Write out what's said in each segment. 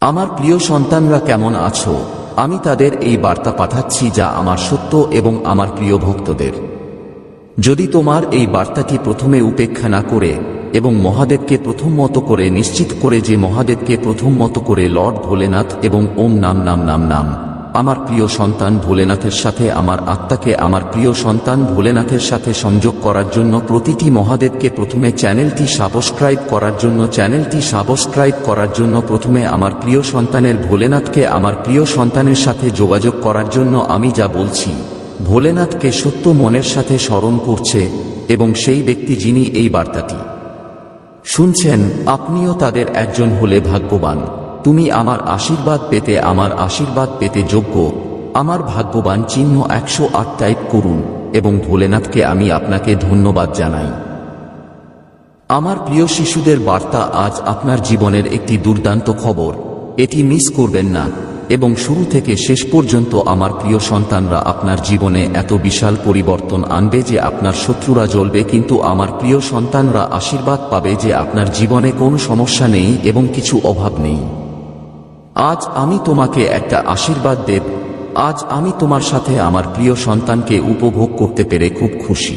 আমার প্রিয় সন্তানরা কেমন আছো? আমি তাদের এই বার্তা পাঠাচ্ছি যা আমার সত্য এবং আমার প্রিয় ভক্তদের। যদি তোমার এই বার্তাটি প্রথমে উপেক্ষা না করে এবং মহাদেবকে প্রথম মতো করে নিশ্চিত করে যে মহাদেবকে প্রথম মতো করে লর্ড ভোলেনাথ এবং ওম নাম নাম নাম নাম আমার প্রিয় সন্তান ভোলেনাথের সাথে আমার আত্মাকে আমার প্রিয় সন্তান ভোলেনাথের সাথে সংযোগ করার জন্য প্রতিটি মহাদেবকে প্রথমে চ্যানেলটি সাবস্ক্রাইব করার জন্য, চ্যানেলটি সাবস্ক্রাইব করার জন্য প্রথমে আমার প্রিয় সন্তানের ভোলেনাথকে আমার প্রিয় সন্তানের সাথে যোগাযোগ করার জন্য আমি যা বলছি। ভোলেনাথকে সত্য মনের সাথে স্মরণ করছে এবং সেই ব্যক্তি যিনি এই বার্তাটি। শুনছেন, আপনিও তাদের একজন হলে ভাগ্যবান। তুমি আমার আশীর্বাদ পেতে আমার আশীর্বাদ পেতে যোগ্য। আমার ভাগ্যবান চিহ্ন একশো আট টাইপ করুন, এবং ভোলেনাথকে আমি আপনাকে ধন্যবাদ জানাই। আমার প্রিয় শিশুদের বার্তা আজ আপনার জীবনের একটি দুর্দান্ত খবর। এটি মিস করবেন না, এবং শুরু থেকে শেষ পর্যন্ত আমার প্রিয় সন্তানরা আপনার জীবনে এত বিশাল পরিবর্তন আনবে যে আপনার শত্রুরা জ্বলবে, কিন্তু আমার প্রিয় সন্তানরা আশীর্বাদ পাবে যে আপনার জীবনে কোনো সমস্যা নেই এবং কিছু অভাব নেই। আজ আমি তোমাকে একটা আশীর্বাদ দেব। আজ আমি তোমার সাথে আমার প্রিয় সন্তানকে উপভোগ করতে পেরে খুব খুশি।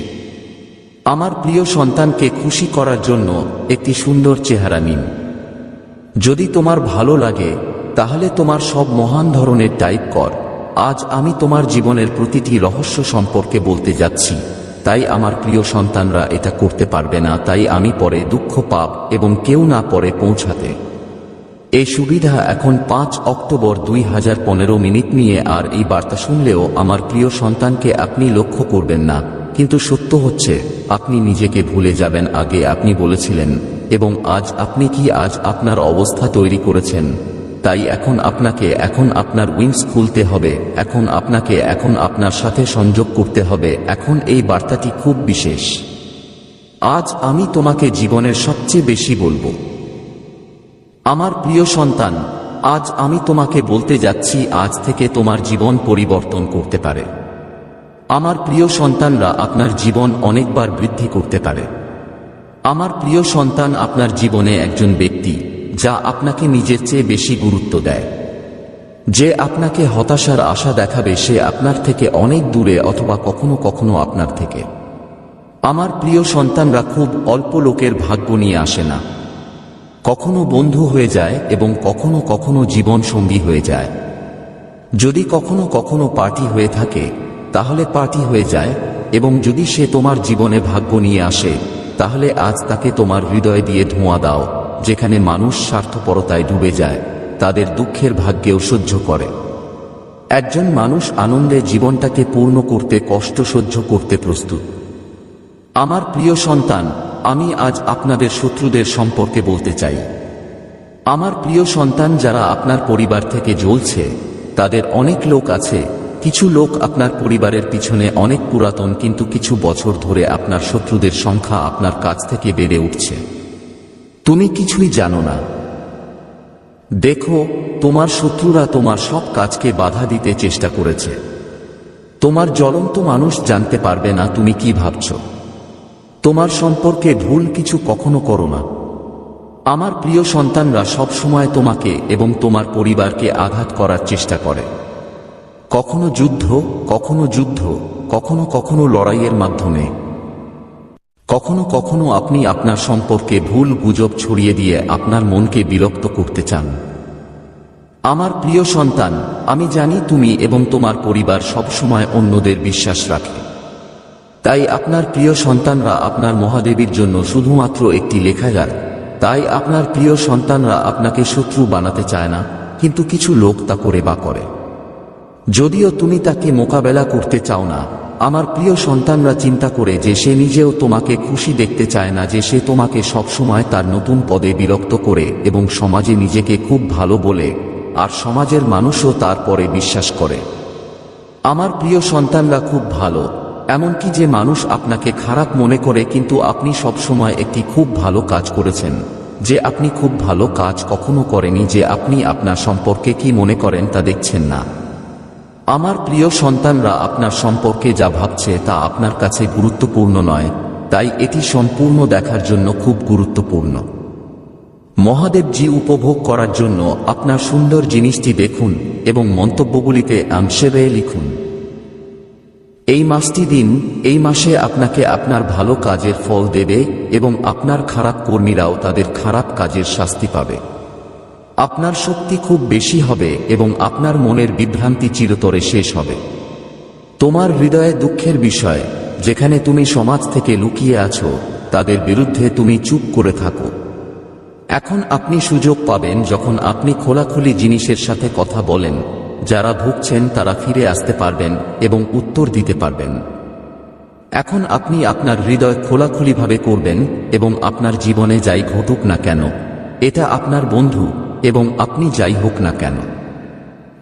আমার প্রিয় সন্তানকে খুশি করার জন্য একটি সুন্দর চেহারা নিন। যদি তোমার ভালো লাগে, তাহলে তোমার সব মহান ধরনের টাইপ কর। আজ আমি তোমার জীবনের প্রতিটি রহস্য সম্পর্কে বলতে যাচ্ছি। তাই আমার প্রিয় সন্তানরা এটা করতে পারবে না, তাই আমি পরে দুঃখ পাপ এবং কেউ না পরে পৌঁছাতে। এই সুবিধা এখন পাঁচ অক্টোবর দুই হাজার পনেরো মিনিট নিয়ে আর এই বার্তা শুনলেও আমার প্রিয় সন্তানকে আপনি লক্ষ্য করবেন না। কিন্তু সত্য হচ্ছে, আপনি নিজেকে ভুলে যাবেন আগে আপনি বলেছিলেন, এবং আজ আপনি কি আজ আপনার অবস্থা তৈরি করেছেন। তাই এখন আপনাকে, এখন আপনার উইংস খুলতে হবে, এখন আপনাকে, এখন আপনার সাথে সংযোগ করতে হবে, এখন এই বার্তাটি খুব বিশেষ। আজ আমি তোমাকে জীবনের সবচেয়ে বেশি বলব। আমার প্রিয় সন্তান, আজ আমি তোমাকে বলতে যাচ্ছি, আজ থেকে তোমার জীবন পরিবর্তন করতে পারে। আমার প্রিয় সন্তানরা আপনার জীবন অনেকবার বৃদ্ধি করতে পারে। আমার প্রিয় সন্তান আপনার জীবনে একজন ব্যক্তি, যা আপনাকে নিজের চেয়ে বেশি গুরুত্ব দেয়। যে আপনাকে হতাশার আশা দেখাবে, সে আপনার থেকে অনেক দূরে অথবা কখনো কখনো আপনার থেকে। আমার প্রিয় সন্তানরা খুব অল্প লোকের ভাগ্য নিয়ে আসে না। কখনো বন্ধু হয়ে যায় এবং কখনো কখনো জীবন সঙ্গী হয়ে যায়। যদি কখনো কখনো পার্টি হয়ে থাকে, তাহলে পার্টি হয়ে যায় এবং যদি সে তোমার জীবনে ভাগ্য নিয়ে আসে, তাহলে আজ তাকে তোমার হৃদয় দিয়ে ধোঁয়া দাও, যেখানে মানুষ স্বার্থপরতায় ডুবে যায়, তাদের দুঃখের ভাগ্যেও সহ্য করে। একজন মানুষ আনন্দে জীবনটাকে পূর্ণ করতে, কষ্ট সহ্য করতে প্রস্তুত। আমার প্রিয় সন্তান আমি আজ আপনাদের শত্রুদের সম্পর্কে বলতে চাই। আমার প্রিয় সন্তান যারা আপনার পরিবার থেকে জ্বলছে, তাদের অনেক লোক আছে, কিছু লোক আপনার পরিবারের পিছনে অনেক পুরাতন কিন্তু কিছু বছর ধরে আপনার শত্রুদের সংখ্যা আপনার কাছ থেকে বেড়ে উঠছে। তুমি কিছুই জানো না। দেখো, তোমার শত্রুরা তোমার সব কাজকে বাধা দিতে চেষ্টা করেছে। তোমার জ্বলন্ত মানুষ জানতে পারবে না তুমি কি ভাবছ। তোমার সম্পর্কে ভুল কিছু কখনো করো না। আমার প্রিয় সন্তানরা সব সময় তোমাকে এবং তোমার পরিবারকে আঘাত করার চেষ্টা করে। কখনো যুদ্ধ কখনো যুদ্ধ, কখনো কখনো লড়াইয়ের মাধ্যমে। কখনো কখনো আপনি আপনার সম্পর্কে ভুল গুজব ছড়িয়ে দিয়ে আপনার মনকে বিরক্ত করতে চান। আমার প্রিয় সন্তান, আমি জানি তুমি এবং তোমার পরিবার সবসময় অন্যদের বিশ্বাস রাখে। তাই আপনার প্রিয় সন্তানরা আপনার মহাদেবীর জন্য শুধুমাত্র একটি লেখাগার। তাই আপনার প্রিয় সন্তানরা আপনাকে শত্রু বানাতে চায় না, কিন্তু কিছু লোক তা করে বা করে। যদিও তুমি তাকে মোকাবেলা করতে চাও না, আমার প্রিয় সন্তানরা চিন্তা করে যে সে নিজেও তোমাকে খুশি দেখতে চায় না যে সে তোমাকে সবসময় তার নতুন পদে বিরক্ত করে এবং সমাজে নিজেকে খুব ভালো বলে, আর সমাজের মানুষও তারপরে বিশ্বাস করে। আমার প্রিয় সন্তানরা খুব ভালো এমনকি যে মানুষ আপনাকে খারাপ মনে করে কিন্তু আপনি সবসময় একটি খুব ভালো কাজ করেছেন। যে আপনি খুব ভালো কাজ কখনো করেনি যে আপনি আপনার সম্পর্কে কি মনে করেন তা দেখছেন না। আমার প্রিয় সন্তানরা আপনার সম্পর্কে যা ভাবছে তা আপনার কাছে গুরুত্বপূর্ণ নয়, তাই এটি সম্পূর্ণ দেখার জন্য খুব গুরুত্বপূর্ণ। মহাদেবজি উপভোগ করার জন্য আপনার সুন্দর জিনিসটি দেখুন এবং মন্তব্যগুলিতে আমশেবে লিখুন। এই মাসটি দিন, এই মাসে আপনাকে আপনার ভালো কাজের ফল দেবে এবং আপনার খারাপ কর্মীরাও তাদের খারাপ কাজের শাস্তি পাবে। আপনার শক্তি খুব বেশি হবে এবং আপনার মনের বিভ্রান্তি চিরতরে শেষ হবে। তোমার হৃদয়ে দুঃখের বিষয়, যেখানে তুমি সমাজ থেকে লুকিয়ে আছো, তাদের বিরুদ্ধে তুমি চুপ করে থাকো। এখন আপনি সুযোগ পাবেন যখন আপনি খোলাখুলি জিনিসের সাথে কথা বলেন যারা ভুগছেন তারা ফিরে আসতে পারবেন এবং উত্তর দিতে পারবেন। এখন আপনি আপনার হৃদয় খোলাখুলিভাবে করবেন এবং আপনার জীবনে যাই ঘটুক না কেন, এটা আপনার বন্ধু এবং আপনি যাই হোক না কেন।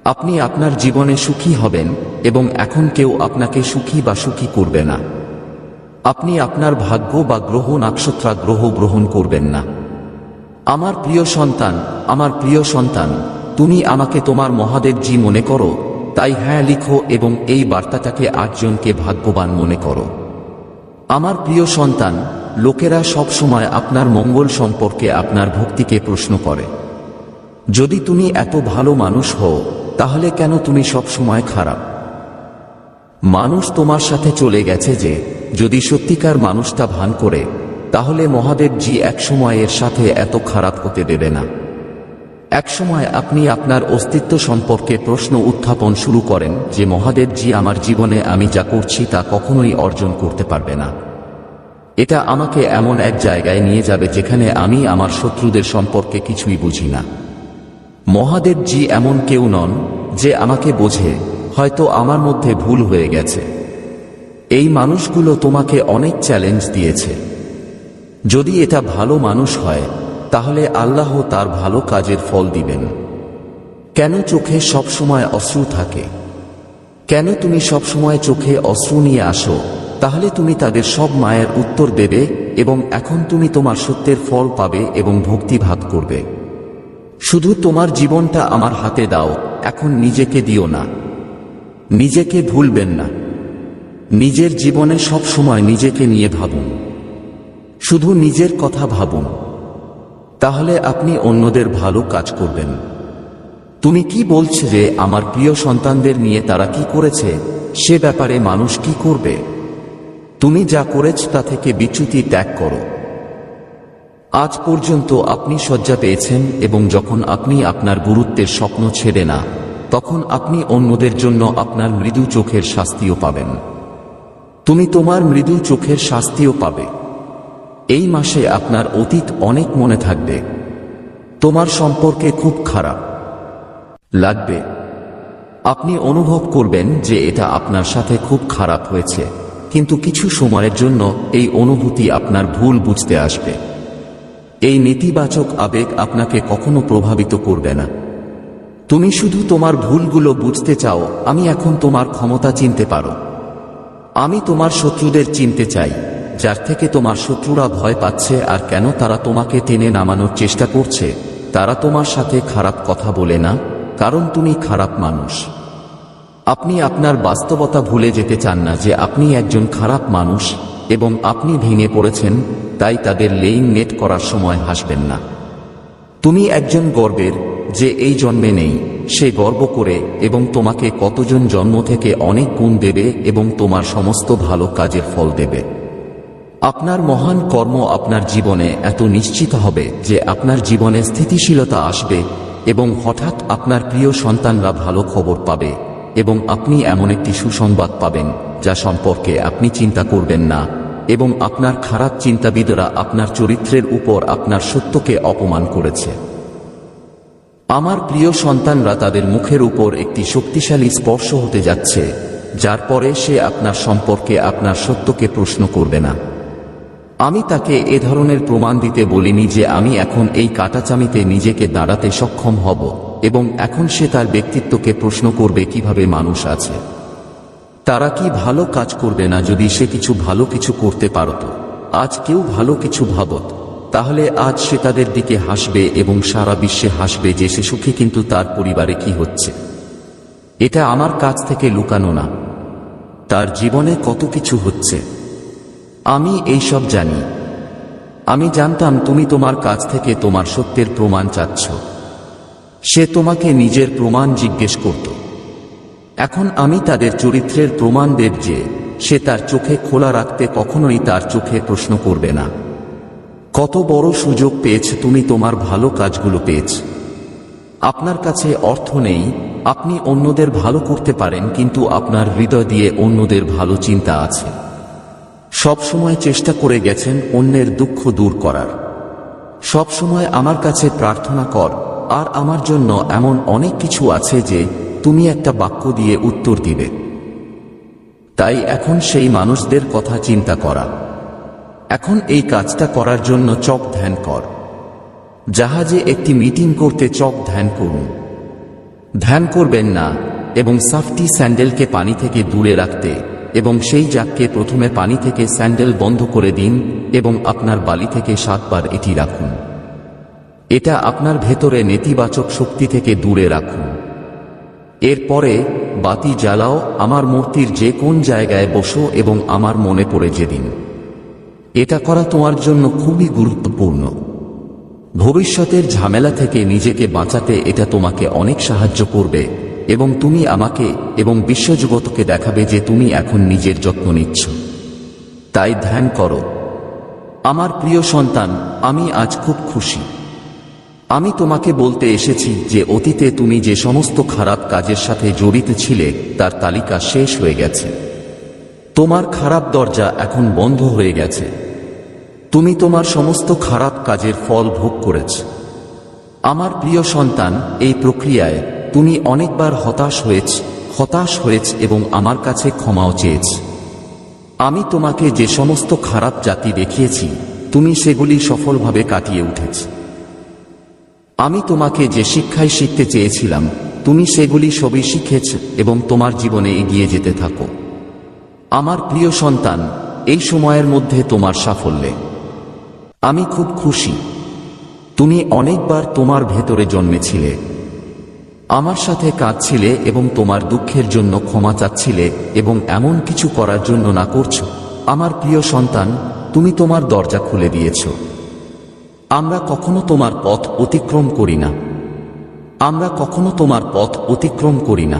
আপনি আপনার জীবনে সুখী হবেন এবং এখন কেউ আপনাকে সুখী বা সুখী করবে না। আপনি আপনার ভাগ্য বা গ্রহ নক্ষত্রা গ্রহ গ্রহণ করবেন না। আমার প্রিয় সন্তান, আমার প্রিয় সন্তান তুমি আমাকে তোমার মহাদেবজি মনে করো, তাই হ্যাঁ লিখো এবং এই বার্তাটাকে আটজনকে ভাগ্যবান মনে করো। আমার প্রিয় সন্তান, লোকেরা সব সময় আপনার মঙ্গল সম্পর্কে আপনার ভক্তিকে প্রশ্ন করে। যদি তুমি এত ভালো মানুষ হও, তাহলে কেন তুমি সব সময় খারাপ? মানুষ তোমার সাথে চলে গেছে যে, যদি সত্যিকার মানুষটা ভান করে, তাহলে মহাদেবজি একসময় এর সাথে এত খারাপ হতে দেবে না। একসময় আপনি আপনার অস্তিত্ব সম্পর্কে প্রশ্ন উত্থাপন শুরু করেন যে মহাদেবজি আমার জীবনে আমি যা করছি তা কখনোই অর্জন করতে পারবে না। এটা আমাকে এমন এক জায়গায় নিয়ে যাবে যেখানে আমি আমার শত্রুদের সম্পর্কে কিছুই বুঝি না। মহাদেবজি এমন কেউ নন যে, আমাকে বোঝে, হয়তো আমার মধ্যে ভুল হয়ে গেছে। এই মানুষগুলো তোমাকে অনেক চ্যালেঞ্জ দিয়েছে। যদি এটা ভালো মানুষ হয় তাহলে আল্লাহ তার ভালো কাজের ফল দিবেন। কেন চোখে সবসময় অশ্রু থাকে? কেন তুমি সবসময় চোখে অশ্রু নিয়ে আসো? তাহলে তুমি তাদের সব মায়ের উত্তর দেবে এবং এখন তুমি তোমার সত্যের ফল পাবে এবং ভক্তি ভাগ করবে। শুধু তোমার জীবনটা আমার হাতে দাও, এখন নিজেকে দিও না। নিজেকে ভুলবেন না। নিজের জীবনে সব সময় নিজেকে নিয়ে ভাবুন। শুধু নিজের কথা ভাবুন। তাহলে আপনি অন্যদের ভালো কাজ করবেন। তুমি কি বলছে যে আমার প্রিয় সন্তানদের নিয়ে তারা কি করেছে? সে ব্যাপারে মানুষ কি করবে? তুমি যা করেছ তা থেকে বিচ্যুতি ত্যাগ করো। আজ পর্যন্ত আপনি শয্যা পেয়েছেন এবং যখন আপনি আপনার গুরুত্বের স্বপ্ন ছেড়ে না, তখন আপনি অন্যদের জন্য আপনার মৃদু চোখের শাস্তিও পাবেন। তুমি তোমার মৃদু চোখের শাস্তিও পাবে। এই মাসে আপনার অতীত অনেক মনে থাকবে। তোমার সম্পর্কে খুব খারাপ। লাগবে। আপনি অনুভব করবেন যে এটা আপনার সাথে খুব খারাপ হয়েছে। কিন্তু কিছু সময়ের জন্য এই অনুভূতি আপনার ভুল বুঝতে আসবে। এই নেতিবাচক আবেগ আপনাকে কখনো প্রভাবিত করবে না। তুমি শুধু তোমার ভুলগুলো বুঝতে চাও, আমি এখন তোমার ক্ষমতা চিনতে পারো। আমি তোমার শত্রুদের চিনতে চাই। যার থেকে তোমার শত্রুরা ভয় পাচ্ছে আর কেন তারা তোমাকে টেনে নামানোর চেষ্টা করছে, তারা তোমার সাথে খারাপ কথা বলে না, কারণ তুমি খারাপ মানুষ। আপনি আপনার বাস্তবতা ভুলে যেতে চান না যে আপনি একজন খারাপ মানুষ এবং আপনি ভেঙে পড়েছেন, তাই তাদের লেইন নেট করার সময় হাসবেন না। তুমি একজন গর্বের, যে এই জন্মে নেই, সে গর্ব করে এবং তোমাকে কতজন জন্ম থেকে অনেক গুণ দেবে এবং তোমার সমস্ত ভালো কাজের ফল দেবে। আপনার মহান কর্ম আপনার জীবনে এত নিশ্চিত হবে যে আপনার জীবনে স্থিতিশীলতা আসবে এবং হঠাৎ আপনার প্রিয় সন্তানরা ভালো খবর পাবে এবং আপনি এমন একটি সুসংবাদ পাবেন যা সম্পর্কে আপনি চিন্তা করবেন না এবং আপনার খারাপ চিন্তাবিদরা আপনার চরিত্রের উপর আপনার সত্যকে অপমান করেছে। আমার প্রিয় সন্তানরা তাদের মুখের উপর একটি শক্তিশালী স্পর্শ হতে যাচ্ছে, যার পরে সে আপনার সম্পর্কে আপনার সত্যকে প্রশ্ন করবে না। আমি তাকে এ ধরনের প্রমাণ দিতে বলিনি যে আমি এখন এই কাটাচামিতে নিজেকে দাঁড়াতে সক্ষম হব, এবং এখন সে তার ব্যক্তিত্বকে প্রশ্ন করবে কীভাবে মানুষ আছে। তারা কি ভালো কাজ করবে না যদি সে কিছু ভালো কিছু করতে পারত? আজ কেউ ভালো কিছু ভাবত। তাহলে আজ সে তাদের দিকে হাসবে এবং সারা বিশ্বে হাসবে যে সে সুখী, কিন্তু তার পরিবারে কি হচ্ছে? এটা আমার কাছ থেকে লুকানো না। তার জীবনে কত কিছু হচ্ছে? আমি এই সব জানি। আমি জানতাম তুমি তোমার কাছ থেকে তোমার সত্যের প্রমাণ চাচ্ছ। সে তোমাকে নিজের প্রমাণ জিজ্ঞেস করত। এখন আমি তাদের চরিত্রের প্রমাণ দেব যে, সে তার চোখে খোলা রাখতে কখনোই তার চোখে প্রশ্ন করবে না। কত বড় সুযোগ পেয়েছ তুমি তোমার ভালো কাজগুলো পেয়েছ। আপনার কাছে অর্থ নেই, আপনি অন্যদের ভালো করতে পারেন, কিন্তু আপনার হৃদয় দিয়ে অন্যদের ভালো চিন্তা আছে। সব সময় চেষ্টা করে গেছেন অন্যের দুঃখ দূর করার। সব সময় আমার কাছে প্রার্থনা কর, আর আমার জন্য এমন অনেক কিছু আছে যে তুমি একটা বাক্য দিয়ে উত্তর দিবে। তাই এখন সেই মানুষদের কথা চিন্তা করা। এখন এই কাজটা করার জন্য চক ধ্যান কর। জাহাজে একটি মিটিং করতে চক ধ্যান করুন। ধ্যান করবেন না, এবং সাফটি স্যান্ডেলকে পানি থেকে দূরে রাখতে এবং সেই জাককে প্রথমে পানি থেকে স্যান্ডেল বন্ধ করে দিন এবং আপনার বালি থেকে সাতবার এটি রাখুন। এটা আপনার ভেতরে নেতিবাচক শক্তি থেকে দূরে রাখুন। এরপরে, বাতি জ্বালাও, আমার মূর্তির যে কোন জায়গায় বসো এবং আমার মনে পড়ে যেদিন। এটা করা তোমার জন্য খুবই গুরুত্বপূর্ণ। ভবিষ্যতের ঝামেলা থেকে নিজেকে বাঁচাতে এটা তোমাকে অনেক সাহায্য করবে। এবং তুমি আমাকে এবং বিশ্বজগতকে দেখাবে যে তুমি এখন নিজের যত্ন নিচ্ছ। তাই ধ্যান করো। আমার প্রিয় সন্তান, আমি আজ খুব খুশি। আমি তোমাকে বলতে এসেছি যে অতীতে তুমি যে সমস্ত খারাপ কাজের সাথে জড়িত ছিলে, তার তালিকা শেষ হয়ে গেছে। তোমার খারাপ দরজা এখন বন্ধ হয়ে গেছে। তুমি তোমার সমস্ত খারাপ কাজের ফল ভোগ করেছ। আমার প্রিয় সন্তান, এই প্রক্রিয়ায় তুমি অনেকবার হতাশ হয়েছ হতাশ হয়েছ এবং আমার কাছে ক্ষমাও চেয়েছ। আমি তোমাকে যে সমস্ত খারাপ জাতি দেখিয়েছি, তুমি সেগুলি সফলভাবে কাটিয়ে উঠেছ। আমি তোমাকে যে শিক্ষায় শিখতে চেয়েছিলাম, তুমি সেগুলি সবই শিখেছ এবং তোমার জীবনে এগিয়ে যেতে থাকো। আমার প্রিয় সন্তান, এই সময়ের মধ্যে তোমার সাফল্যে। আমি খুব খুশি। তুমি অনেকবার তোমার ভেতরে জন্মেছিলে। আমার সাথে কাঁদছিলে এবং তোমার দুঃখের জন্য ক্ষমা চাচ্ছিলে এবং এমন কিছু করার জন্য না করছ। আমার প্রিয় সন্তান, তুমি তোমার দরজা খুলে দিয়েছ। আমরা কখনো তোমার পথ অতিক্রম করি না। আমরা কখনো তোমার পথ অতিক্রম করি না।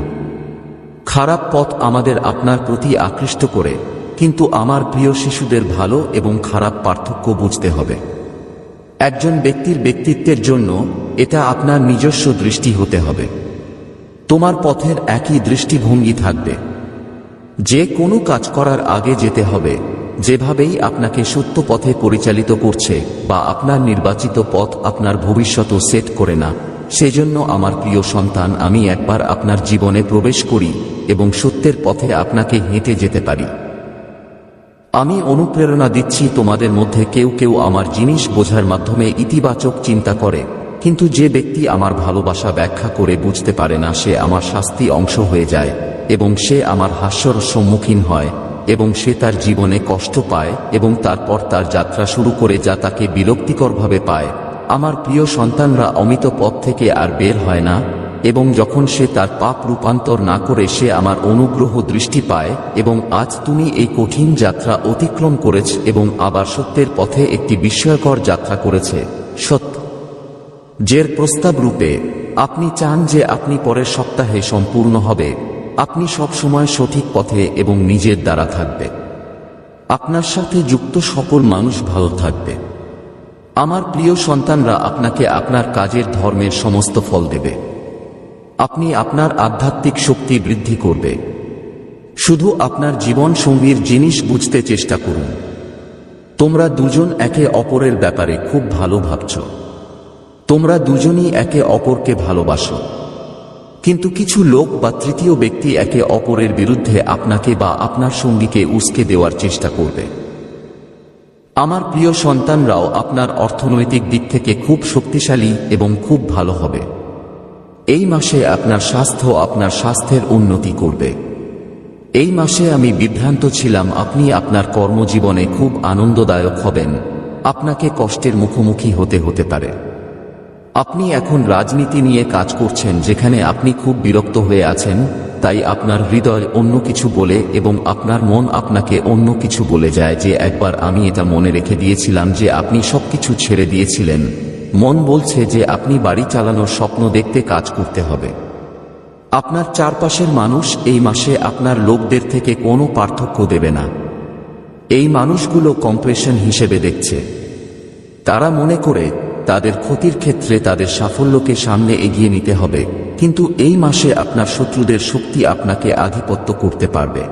খারাপ পথ আমাদের আপনার প্রতি আকৃষ্ট করে, কিন্তু আমার প্রিয় শিশুদের ভালো এবং খারাপ পার্থক্য বুঝতে হবে। একজন ব্যক্তির ব্যক্তিত্বের জন্য এটা আপনার নিজস্ব দৃষ্টি হতে হবে। তোমার পথের একই দৃষ্টিভঙ্গি থাকবে। যে কোনো কাজ করার আগে যেতে হবে, যেভাবেই আপনাকে সত্য পথে পরিচালিত করছে বা আপনার নির্বাচিত পথ আপনার ভবিষ্যৎ সেট করে না, সেজন্য আমার প্রিয় সন্তান, আমি একবার আপনার জীবনে প্রবেশ করি এবং সত্যের পথে আপনাকে হেঁটে যেতে পারি। আমি অনুপ্রেরণা দিচ্ছি তোমাদের মধ্যে কেউ কেউ আমার জিনিস বোঝার মাধ্যমে ইতিবাচক চিন্তা করে। কিন্তু যে ব্যক্তি আমার ভালোবাসা ব্যাখ্যা করে বুঝতে পারে না, সে আমার শাস্তি অংশ হয়ে যায় এবং সে আমার হাস্যর সম্মুখীন হয় এবং সে তার জীবনে কষ্ট পায় এবং তারপর তার যাত্রা শুরু করে যা তাকে বিরক্তিকরভাবে পায়। আমার প্রিয় সন্তানরা অমিত পথ থেকে আর বের হয় না এবং যখন সে তার পাপ রূপান্তর না করে সে আমার অনুগ্রহ দৃষ্টি পায় এবং আজ তুমি এই কঠিন যাত্রা অতিক্রম করেছ এবং আবার সত্যের পথে একটি বিস্ময়কর যাত্রা করেছে। সত্য। জের প্রস্তাব রূপে, আপনি চান যে আপনি পরের সপ্তাহে সম্পূর্ণ হবে, আপনি সব সময় সঠিক পথে এবং নিজের দ্বারা থাকবে। আপনার সাথে যুক্ত সকল মানুষ ভালো থাকবে। আমার প্রিয় সন্তানরা আপনাকে আপনার কাজের ধর্মের সমস্ত ফল দেবে। আপনি আপনার আধ্যাত্মিক শক্তি বৃদ্ধি করবে। শুধু আপনার জীবন সঙ্গীর জিনিস বুঝতে চেষ্টা করুন। তোমরা দুজন একে অপরের ব্যাপারে খুব ভালো ভাবছ। তোমরা দুজনই একে অপরকে ভালোবাসো। কিন্তু কিছু লোক বা তৃতীয় ব্যক্তি একে অপরের বিরুদ্ধে আপনাকে বা আপনার সঙ্গীকে উস্কে দেওয়ার চেষ্টা করবে। আমার প্রিয় সন্তানরাও আপনার অর্থনৈতিক দিক থেকে খুব শক্তিশালী এবং খুব ভালো হবে। এই মাসে আপনার স্বাস্থ্য আপনার স্বাস্থ্যের উন্নতি করবে। এই মাসে আমি বিভ্রান্ত ছিলাম, আপনি আপনার কর্মজীবনে খুব আনন্দদায়ক হবেন। আপনাকে কষ্টের মুখোমুখি হতে হতে পারে। আপনি এখন রাজনীতি নিয়ে কাজ করছেন যেখানে আপনি খুব বিরক্ত হয়ে আছেন, তাই আপনার হৃদয় অন্য কিছু বলে এবং আপনার মন আপনাকে অন্য কিছু বলে যায় যে একবার আমি এটা মনে রেখে দিয়েছিলাম যে আপনি সবকিছু ছেড়ে দিয়েছিলেন। মন বলছে যে আপনি বাড়ি চালানোর স্বপ্ন দেখতে কাজ করতে হবে। আপনার চারপাশের মানুষ এই মাসে আপনার লোকদের থেকে কোনো পার্থক্য দেবে না। এই মানুষগুলো কম্প্রেশন হিসেবে দেখছে। তারা মনে করে তাদের ক্ষতির ক্ষেত্রে তাদের সাফল্যকে সামনে এগিয়ে নিতে হবে। কিন্তু এই মাসে আপনার শত্রুদের শক্তি আপনাকে আধিপত্য করতে পারবে।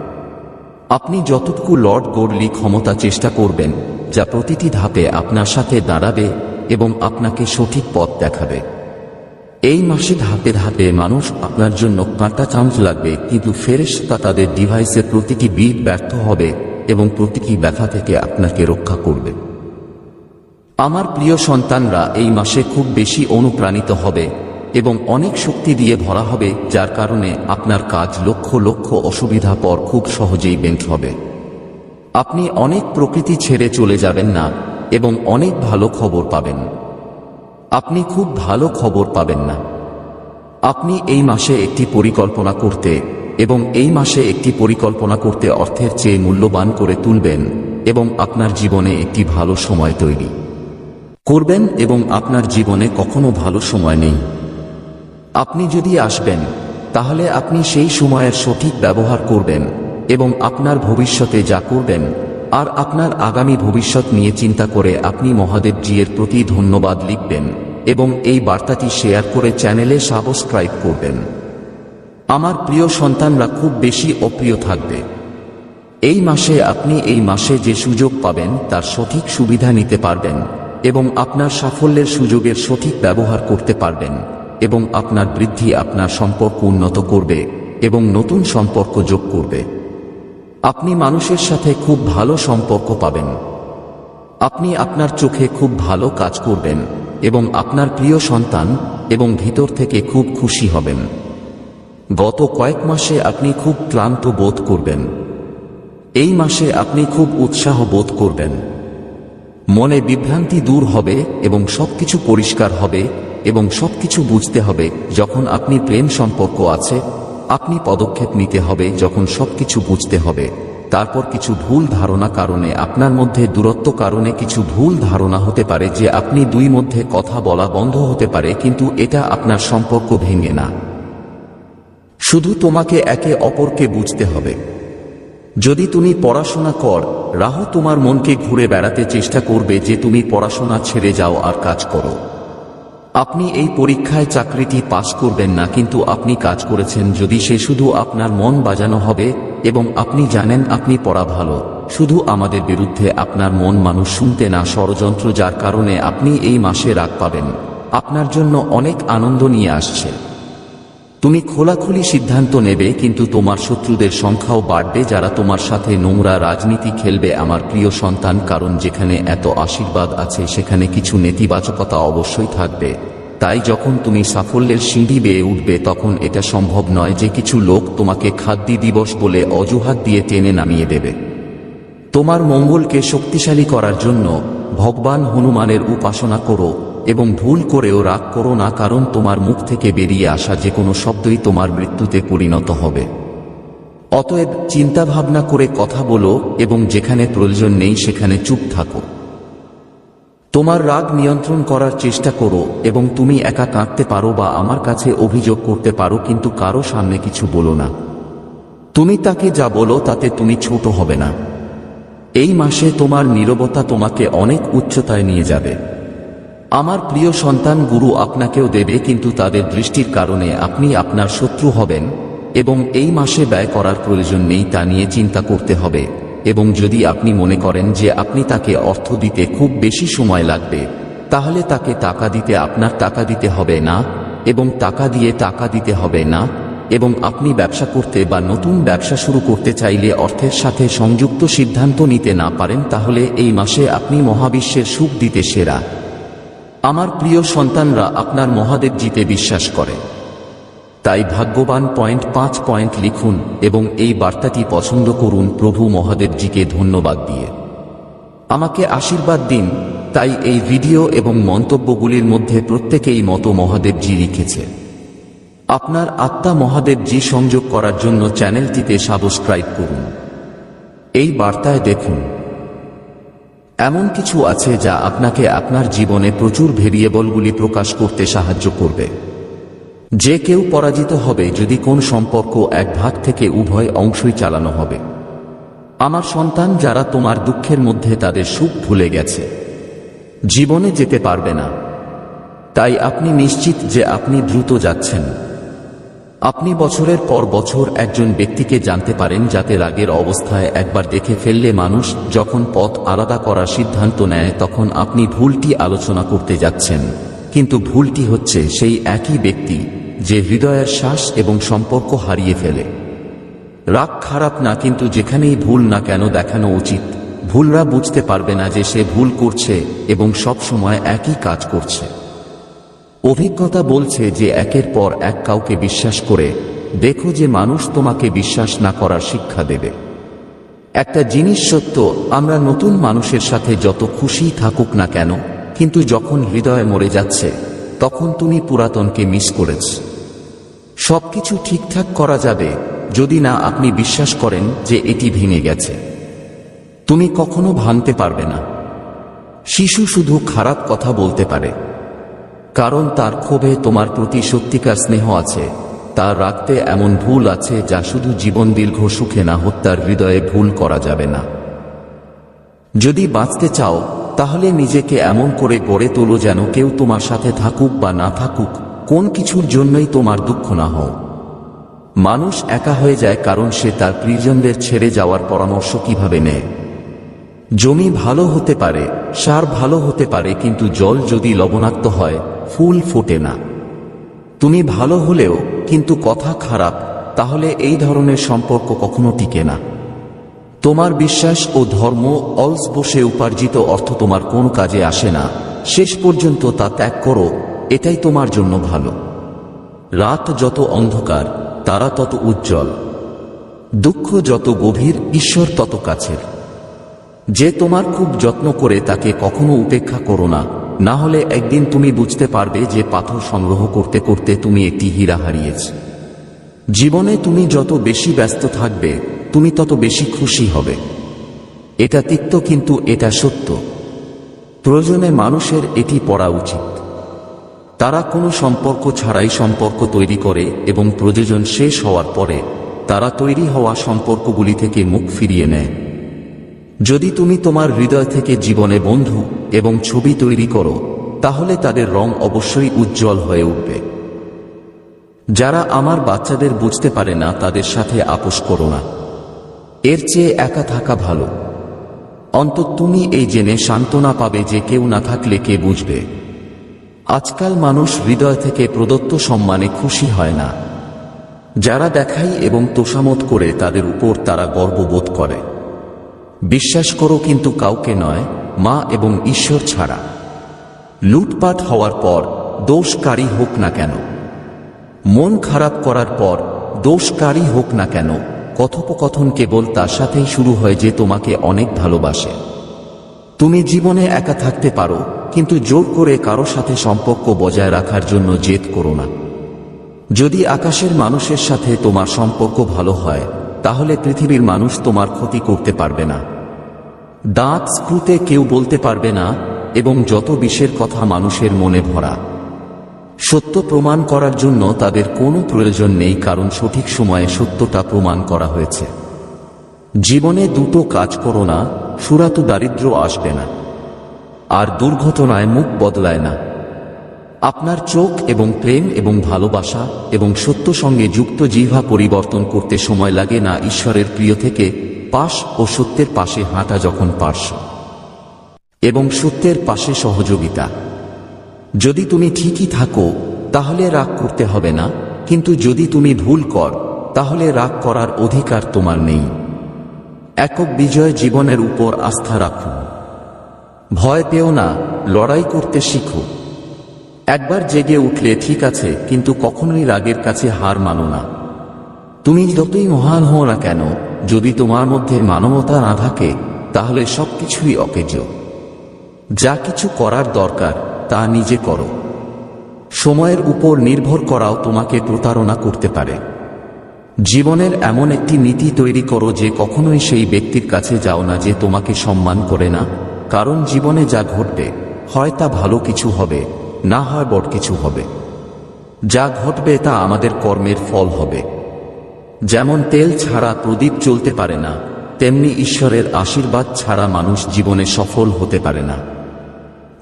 আপনি যতটুকু লর্ড গোর্লি ক্ষমতা চেষ্টা করবেন, যা প্রতিটি ধাপে আপনার সাথে দাঁড়াবে এবং আপনাকে সঠিক পথ দেখাবে। এই মাসে ধাপে ধাপে মানুষ আপনার জন্য কাঁটা চান্স লাগবে, কিন্তু ফেরেশতা তাদের ডিভাইসের প্রতিটি বিট ব্যর্থ হবে এবং প্রতিটি ব্যথা থেকে আপনাকে রক্ষা করবে। আমার প্রিয় সন্তানরা এই মাসে খুব বেশি অনুপ্রাণিত হবে এবং অনেক শক্তি দিয়ে ভরা হবে, যার কারণে আপনার কাজ লক্ষ লক্ষ অসুবিধা পর খুব সহজেই বেন্ট হবে। আপনি অনেক প্রকৃতি ছেড়ে চলে যাবেন না এবং অনেক ভালো খবর পাবেন। আপনি খুব ভালো খবর পাবেন না। আপনি এই মাসে একটি পরিকল্পনা করতে এবং এই মাসে একটি পরিকল্পনা করতে অর্থের চেয়ে মূল্যবান করে তুলবেন এবং আপনার জীবনে একটি ভালো সময় তৈরি। করবেন এবং আপনার জীবনে কখনো ভালো সময় নেই। আপনি যদি আসবেন, তাহলে আপনি সেই সময়ের সঠিক ব্যবহার করবেন এবং আপনার ভবিষ্যতে যা করবেন, আর আপনার আগামী ভবিষ্যৎ নিয়ে চিন্তা করে আপনি মহাদেবজির প্রতি ধন্যবাদ লিখবেন এবং এই বার্তাটি শেয়ার করে চ্যানেলে সাবস্ক্রাইব করবেন। আমার প্রিয় সন্তানরা খুব বেশি অপ্রিয় থাকবে। এই মাসে আপনি এই মাসে যে সুযোগ পাবেন, তার সঠিক সুবিধা নিতে পারবেন। এবং আপনার সাফল্যের সুযোগের সঠিক ব্যবহার করতে পারবেন, এবং আপনার বৃদ্ধি আপনার সম্পর্ক উন্নত করবে এবং নতুন সম্পর্ক যোগ করবে। আপনি মানুষের সাথে খুব ভালো সম্পর্ক পাবেন। আপনি আপনার চোখে খুব ভালো কাজ করবেন, এবং আপনার প্রিয় সন্তান এবং ভিতর থেকে খুব খুশি হবেন। গত কয়েক মাসে আপনি খুব ক্লান্ত বোধ করবেন। এই মাসে আপনি খুব উৎসাহ বোধ করবেন। মনে বিভ্রান্তি দূর হবে এবং সবকিছু পরিষ্কার হবে এবং সবকিছু বুঝতে হবে যখন আপনি প্রেম সম্পর্ক আছে, আপনি পদক্ষেপ নিতে হবে যখন সবকিছু বুঝতে হবে। তারপর কিছু ভুল ধারণা কারণে আপনার মধ্যে দূরত্ব কারণে কিছু ভুল ধারণা হতে পারে যে আপনি দুই মধ্যে কথা বলা বন্ধ হতে পারে কিন্তু এটা আপনার সম্পর্ক ভেঙে না। শুধু তোমাকে একে অপরকে বুঝতে হবে। যদি তুমি পড়াশোনা কর, রাহু তোমার মনকে ঘুরে বেড়াতে চেষ্টা করবে যে তুমি পড়াশোনা ছেড়ে যাও আর কাজ করো। আপনি এই পরীক্ষায় চাকরিটি পাশ করবেন না, কিন্তু আপনি কাজ করেছেন যদি সে শুধু আপনার মন বাজানো হবে এবং আপনি জানেন আপনি পড়া ভালো, শুধু আমাদের বিরুদ্ধে আপনার মন মানুষ শুনতে না, ষড়যন্ত্র যার কারণে আপনি এই মাসে রাগ পাবেন। আপনার জন্য অনেক আনন্দ নিয়ে আসছে। তুমি খোলাখুলি সিদ্ধান্ত নেবে, কিন্তু তোমার শত্রুদের সংখ্যাও বাড়বে যারা তোমার সাথে নোংরা রাজনীতি খেলবে। আমার প্রিয় সন্তান, কারণ যেখানে এত আশীর্বাদ আছে, সেখানে কিছু নেতিবাচকতা অবশ্যই থাকবে। তাই যখন তুমি সাফল্যের সিঁড়ি বেয়ে উঠবে, তখন এটা সম্ভব নয় যে কিছু লোক তোমাকে খাদ্যি দিবস বলে অজুহাত দিয়ে টেনে নামিয়ে দেবে। তোমার মঙ্গলকে শক্তিশালী করার জন্য ভগবান হনুমানের উপাসনা করো। এবং ভুল করেও রাগ করো না, কারণ তোমার মুখ থেকে বেরিয়ে আসা যে কোনো শব্দই তোমার মৃত্যুতে পরিণত হবে। অতএব চিন্তা ভাবনা করে কথা বলো এবং যেখানে প্রয়োজন নেই সেখানে চুপ থাকো। তোমার রাগ নিয়ন্ত্রণ করার চেষ্টা করো এবং তুমি একা কাঁদতে পারো বা আমার কাছে অভিযোগ করতে পারো, কিন্তু কারও সামনে কিছু বলো না। তুমি তাকে যা বলো তাতে তুমি ছোট হবে না। এই মাসে তোমার নীরবতা তোমাকে অনেক উচ্চতায় নিয়ে যাবে। আমার প্রিয় সন্তান গুরু আপনাকেও দেবে, কিন্তু তাদের দৃষ্টির কারণে আপনি আপনার শত্রু হবেন, এবং এই মাসে ব্যয় করার প্রয়োজন নেই তা নিয়ে চিন্তা করতে হবে। এবং যদি আপনি মনে করেন যে আপনি তাকে অর্থ দিতে খুব বেশি সময় লাগবে, তাহলে তাকে টাকা দিতে আপনার টাকা দিতে হবে না, এবং টাকা দিয়ে টাকা দিতে হবে না, এবং আপনি ব্যবসা করতে বা নতুন ব্যবসা শুরু করতে চাইলে অর্থের সাথে সংযুক্ত সিদ্ধান্ত নিতে না পারেন, তাহলে এই মাসে আপনি মহাবিশ্বের সুখ দিতে সেরা। আমার প্রিয় সন্তানরা আপনার মহাদেব জিতে বিশ্বাস করে। তাই ভাগ্যবান পয়েন্ট পাঁচ পয়েন্ট লিখুন এবং এই বার্তাটি পছন্দ করুন প্রভু মহাদেবজিকে ধন্যবাদ দিয়ে। আমাকে আশীর্বাদ দিন, তাই এই ভিডিও এবং মন্তব্যগুলির মধ্যে প্রত্যেকেই মতো মহাদেবজি লিখেছে। আপনার আত্মা মহাদেবজি সংযোগ করার জন্য চ্যানেলটিতে সাবস্ক্রাইব করুন। এই বার্তায় দেখুন এমন কিছু আছে যা আপনাকে আপনার জীবনে প্রচুর ভেরিয়েবলগুলি প্রকাশ করতে সাহায্য করবে। যে কেউ পরাজিত হবে যদি কোন সম্পর্ক এক ভাগ থেকে উভয় অংশই চালানো হবে। আমার সন্তান যারা তোমার দুঃখের মধ্যে তাদের সুখ ভুলে গেছে। জীবনে যেতে পারবে না। তাই আপনি নিশ্চিত যে আপনি দ্রুত যাচ্ছেন। আপনি বছরের পর বছর একজন ব্যক্তিকে জানতে পারেন যাতে রাগের অবস্থায় একবার দেখে ফেললে মানুষ যখন পথ আলাদা করার সিদ্ধান্ত নেয় তখন আপনি ভুলটি আলোচনা করতে যাচ্ছেন। কিন্তু ভুলটি হচ্ছে সেই একই ব্যক্তি যে হৃদয়ের শ্বাস এবং সম্পর্ক হারিয়ে ফেলে। রাগ খারাপ না, কিন্তু যেখানেই ভুল না কেন দেখানো উচিত। ভুলরা বুঝতে পারবে না যে সে ভুল করছে এবং সব সময় একই কাজ করছে। অভিজ্ঞতা বলছে যে একের পর এক কাউকে বিশ্বাস করে, দেখো যে মানুষ তোমাকে বিশ্বাস না করার শিক্ষা দেবে। একটা জিনিস সত্য, আমরা নতুন মানুষের সাথে যত খুশি থাকুক না কেন, কিন্তু যখন হৃদয়ে মরে যাচ্ছে, তখন তুমি পুরাতনকে মিস করেছ। সবকিছু ঠিকঠাক করা যাবে, যদি না আপনি বিশ্বাস করেন যে এটি ভেঙে গেছে। তুমি কখনো ভাঙতে পারবে না। শিশু শুধু খারাপ কথা বলতে পারে কারণ তার ক্ষোভে তোমার প্রতি সত্যিকার স্নেহ আছে। তার রাখতে এমন ভুল আছে যা শুধু জীবন দীর্ঘ সুখে না হত্যার হৃদয়ে ভুল করা যাবে না। যদি বাঁচতে চাও, তাহলে নিজেকে এমন করে গড়ে তোলো যেন কেউ তোমার সাথে থাকুক বা না থাকুক, কোন কিছুর জন্যই তোমার দুঃখ না হও। মানুষ একা হয়ে যায় কারণ সে তার প্রিয়জনদের ছেড়ে যাওয়ার পরামর্শ কীভাবে নেয়। জমি ভালো হতে পারে, সার ভালো হতে পারে, কিন্তু জল যদি লবণাক্ত হয় ফুল ফোটে না। তুমি ভালো হলেও কিন্তু কথা খারাপ, তাহলে এই ধরনের সম্পর্ক কখনো টিকে না। তোমার বিশ্বাস ও ধর্ম অলস বসে উপার্জিত অর্থ তোমার কোন কাজে আসে না। শেষ পর্যন্ত তা ত্যাগ করো, এটাই তোমার জন্য ভালো। রাত যত অন্ধকার, তারা তত উজ্জ্বল। দুঃখ যত গভীর, ঈশ্বর তত কাছের। যে তোমার খুব যত্ন করে তাকে কখনো উপেক্ষা করো না না হলে একদিন তুমি বুঝতে পারবে যে পাথর সংগ্রহ করতে করতে তুমি একটি হীরা হারিয়েছ। জীবনে তুমি যত বেশি ব্যস্ত থাকবে, তুমি তত বেশি খুশি হবে। এটা তিক্ত কিন্তু এটা সত্য। প্রয়োজনে মানুষের এটি পড়া উচিত। তারা কোনো সম্পর্ক ছাড়াই সম্পর্ক তৈরি করে এবং প্রয়োজন শেষ হওয়ার পরে তারা তৈরি হওয়া সম্পর্কগুলি থেকে মুখ ফিরিয়ে নেয়। যদি তুমি তোমার হৃদয় থেকে জীবনে বন্ধু এবং ছবি তৈরি করো, তাহলে তাদের রং অবশ্যই উজ্জ্বল হয়ে উঠবে। যারা আমার বাচ্চাদের বুঝতে পারে না, তাদের সাথে আপোষ করো না। এর চেয়ে একা থাকা ভালো। অন্তত তুমি এই জেনে সান্ত্বনা পাবে যে কেউ না থাকলে কে বুঝবে। আজকাল মানুষ হৃদয় থেকে প্রদত্ত সম্মানে খুশি হয় না। যারা দেখাই এবং তোষামত করে, তাদের উপর তারা গর্ববোধ করে। বিশ্বাস করো কিন্তু কাউকে নয়, মা এবং ঈশ্বর ছাড়া। লুটপাট হওয়ার পর দোষকারী হোক না কেন। মন খারাপ করার পর দোষকারী হোক না কেন। কথোপকথন কেবল তার সাথেই শুরু হয় যে তোমাকে অনেক ভালোবাসে। তুমি জীবনে একা থাকতে পারো, কিন্তু জোর করে কারও সাথে সম্পর্ক বজায় রাখার জন্য জেদ করো না। যদি আকাশের মানুষের সাথে তোমার সম্পর্ক ভালো হয় তাহলে পৃথিবীর মানুষ তোমার ক্ষতি করতে পারবে না। দাঁত স্ক্রুতে কেউ বলতে পারবে না, এবং যত বিষের কথা মানুষের মনে ভরা। সত্য প্রমাণ করার জন্য তাদের কোনো প্রয়োজন নেই, কারণ সঠিক সময়ে সত্যটা প্রমাণ করা হয়েছে। জীবনে দুটো কাজ করো না, সুরাতু দারিদ্র আসবে না। আর দুর্ঘটনায় মুখ বদলায় না। আপনার চোখ এবং প্রেম এবং ভালোবাসা এবং সত্য সঙ্গে যুক্ত জিহ্বা পরিবর্তন করতে সময় লাগে না ঈশ্বরের প্রিয় থেকে পাশ ও সত্যের পাশে হাঁটা যখন পার্শ্ব এবং সত্যের পাশে সহযোগিতা। যদি তুমি ঠিকই থাকো, তাহলে রাগ করতে হবে না, কিন্তু যদি তুমি ভুল কর, তাহলে রাগ করার অধিকার তোমার নেই। একক বিজয় জীবনের উপর আস্থা রাখুন ভয় পেও না, লড়াই করতে শিখো। একবার জেগে উঠলে ঠিক আছে, কিন্তু কখনোই রাগের কাছে হার মানো না। তুমি যতই মহান হও না কেন, যদি তোমার মধ্যে মানবতা না থাকে, তাহলে সবকিছুই অকেজ। যা কিছু করার দরকার, তা নিজে করো। সময়ের উপর নির্ভর করাও তোমাকে প্রতারণা করতে পারে। জীবনের এমন একটি নীতি তৈরি করো যে কখনোই সেই ব্যক্তির কাছে যাও না যে তোমাকে সম্মান করে না। কারণ জীবনে যা ঘটবে, হয় তা ভালো কিছু হবে। না হয় বড় কিছু হবে। যা ঘটবে তা আমাদের কর্মের ফল হবে। যেমন তেল ছাড়া প্রদীপ চলতে পারে না, তেমনি ঈশ্বরের আশীর্বাদ ছাড়া মানুষ জীবনে সফল হতে পারে না।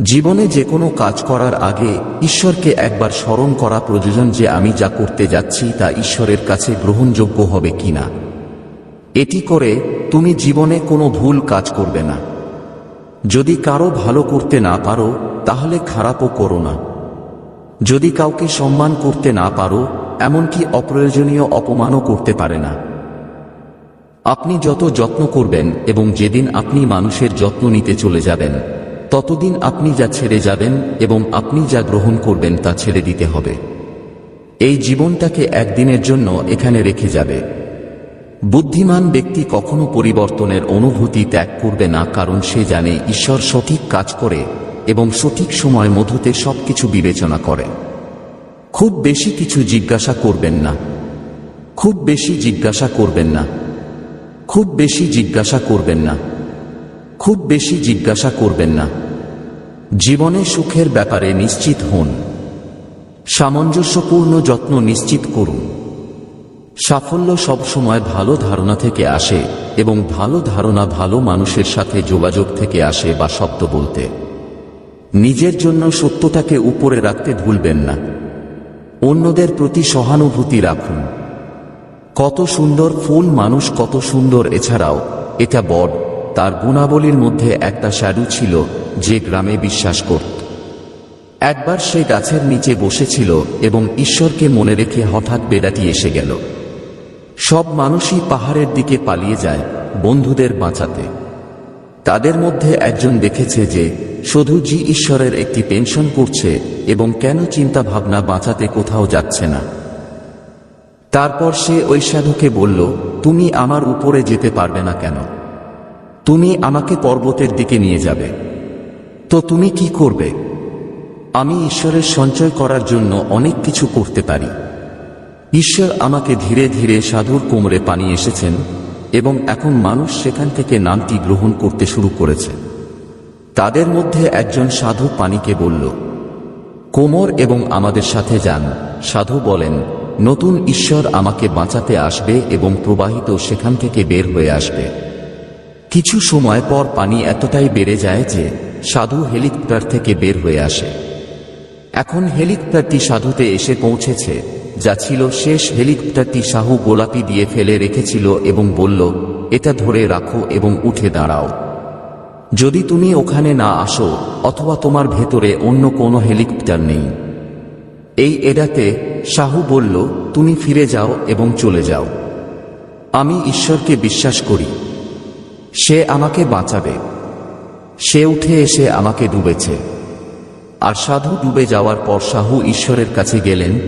জীবনে যে কোনো কাজ করার আগে ঈশ্বরকে একবার স্মরণ করা প্রয়োজন যে আমি যা করতে যাচ্ছি তা ঈশ্বরের কাছে গ্রহণযোগ্য হবে কিনা। এটি করে তুমি জীবনে কোনো ভুল কাজ করবে না। যদি কারও ভালো করতে না পারো, তাহলে খারাপও করো না। যদি কাউকে সম্মান করতে না পারো, এমনকি অপ্রয়োজনীয় অপমানও করতে পারে না। আপনি যত যত্ন করবেন এবং যেদিন আপনি মানুষের যত্ন নিতে চলে যাবেন, ততদিন আপনি যা ছেড়ে যাবেন এবং আপনি যা গ্রহণ করবেন তা ছেড়ে দিতে হবে। এই জীবনটাকে একদিনের জন্য এখানে রেখে যাবে। বুদ্ধিমান ব্যক্তি কখনো পরিবর্তনের অনুভূতি ত্যাগ করবে না, কারণ সে জানে ঈশ্বর সঠিক কাজ করে এবং সঠিক সময় মধুতে সবকিছু বিবেচনা করে। খুব বেশি কিছু জিজ্ঞাসা করবেন না। খুব বেশি জিজ্ঞাসা করবেন না। খুব বেশি জিজ্ঞাসা করবেন না। খুব বেশি জিজ্ঞাসা করবেন না। জীবনে সুখের ব্যাপারে নিশ্চিত হন। সামঞ্জস্যপূর্ণ যত্ন নিশ্চিত করুন। সাফল্য সবসময় ভালো ধারণা থেকে আসে এবং ভালো ধারণা ভালো মানুষের সাথে যোগাযোগ থেকে আসে বা শব্দ বলতে। নিজের জন্য সত্যটাকে উপরে রাখতে ভুলবেন না। অন্যদের প্রতি সহানুভূতি রাখুন। কত সুন্দর ফুল মানুষ কত সুন্দর এছাড়াও, এটা বড তার গুণাবলীর মধ্যে একটা শ্যাডু ছিল যে গ্রামে বিশ্বাস করত। একবার সে গাছের নিচে বসেছিল এবং ঈশ্বরকে মনে রেখে হঠাৎ বেড়াটি এসে গেল। সব মানুষই পাহাড়ের দিকে পালিয়ে যায় বন্ধুদের বাঁচাতে। তাদের মধ্যে একজন দেখেছে যে শুধু জি ঈশ্বরের একটি পেনশন করছে এবং কেন চিন্তা ভাবনা বাঁচাতে কোথাও যাচ্ছে না। তারপর সে ওই সাধুকে বলল, তুমি আমার উপরে যেতে পারবে না কেন? তুমি আমাকে পর্বতের দিকে নিয়ে যাবে। তো তুমি কি করবে? আমি ঈশ্বরের সঞ্চয় করার জন্য অনেক কিছু করতে পারি। ঈশ্বর আমাকে ধীরে ধীরে সাধুর কোমরে পানি এসেছেন এবং এখন মানুষ সেখান থেকে নামটি গ্রহণ করতে শুরু করেছে। তাদের মধ্যে একজন সাধু পানিকে বলল, কোমর এবং আমাদের সাথে যান। সাধু বলেন, নতুন ঈশ্বর আমাকে বাঁচাতে আসবে এবং প্রবাহিত সেখান থেকে বের হয়ে আসবে। কিছু সময় পর পানি এতটাই বেড়ে যায় যে সাধু হেলিকপ্টার থেকে বের হয়ে আসে। এখন হেলিকপ্টারটি সাধুতে এসে পৌঁছেছে। যা ছিল শেষ হেলিকপ্টারটি সাহু গোলাপি দিয়ে ফেলে রেখেছিল এবং বলল, এটা ধরে রাখো এবং উঠে দাঁড়াও। যদি তুমি ওখানে না আসো, অথবা তোমার ভেতরে অন্য কোনো হেলিকপ্টার নেই। এই এডাতে শাহু বলল, তুমি ফিরে যাও এবং চলে যাও। আমি ঈশ্বরকে বিশ্বাস করি। সে আমাকে বাঁচাবে। সে উঠে এসে আমাকে ডুবেছে। আর সাধু ডুবে যাওয়ার পর শাহু ঈশ্বরের কাছে গেলেন